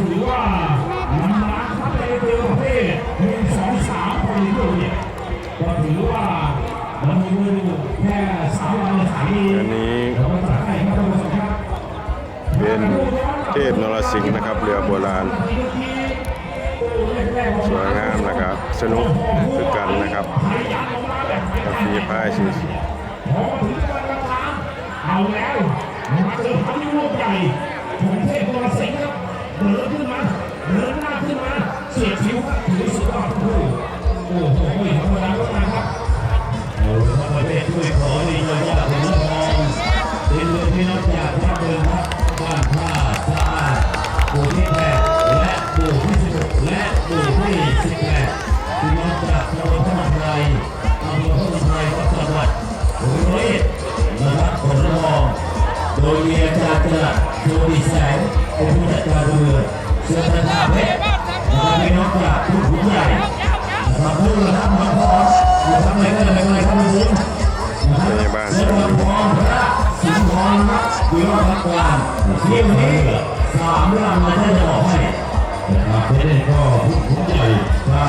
ถือว่ามันมาครับในเรือประเภทหนึ่งสองสามคนเดียวเนี่ยก็ถือว่ามันมีมือแค่สามวันขายดีอันนี้เป็นเทพนรสิงห์นะครับ เรือโบราณ สวยงามนะครับ สนุกคือกันนะครับกาแฟพายสีพอถึงวันละครั้งเอาแล้วมาเจอพายุลูกใหญ่ของเทพนรสิงห์ครับเดินขึ้นมาเดินหน้าขึ้นมา เสียคิ้วครับถือสุดยอดทั้โอ้โหไม่ธรรมดาก็มาครับเอาละครับประเทศช่วยขอดีเลยว่าถึงทองเป็นเรือที่นับจากท่าเรือครับบ้านท่าสะอาดหมู่ที่แปดและหมู่ที่สิบหกและหมู่ที่สิบแปดที่นับจากจังหวัดพนมไพรอำเภอพนมไพรจังหวัดร้อยเอ็ดนะครับผลทองโดยมีอาจารย์จรัสโชติแสงเป็นผู้จัดการเรือเสื้อพระท่าเพชร คุณน้องทางกางเที่ยวนี้สามรางวัท่านจะบอกให้นะครับเพื่อนก็ภูมิใจได้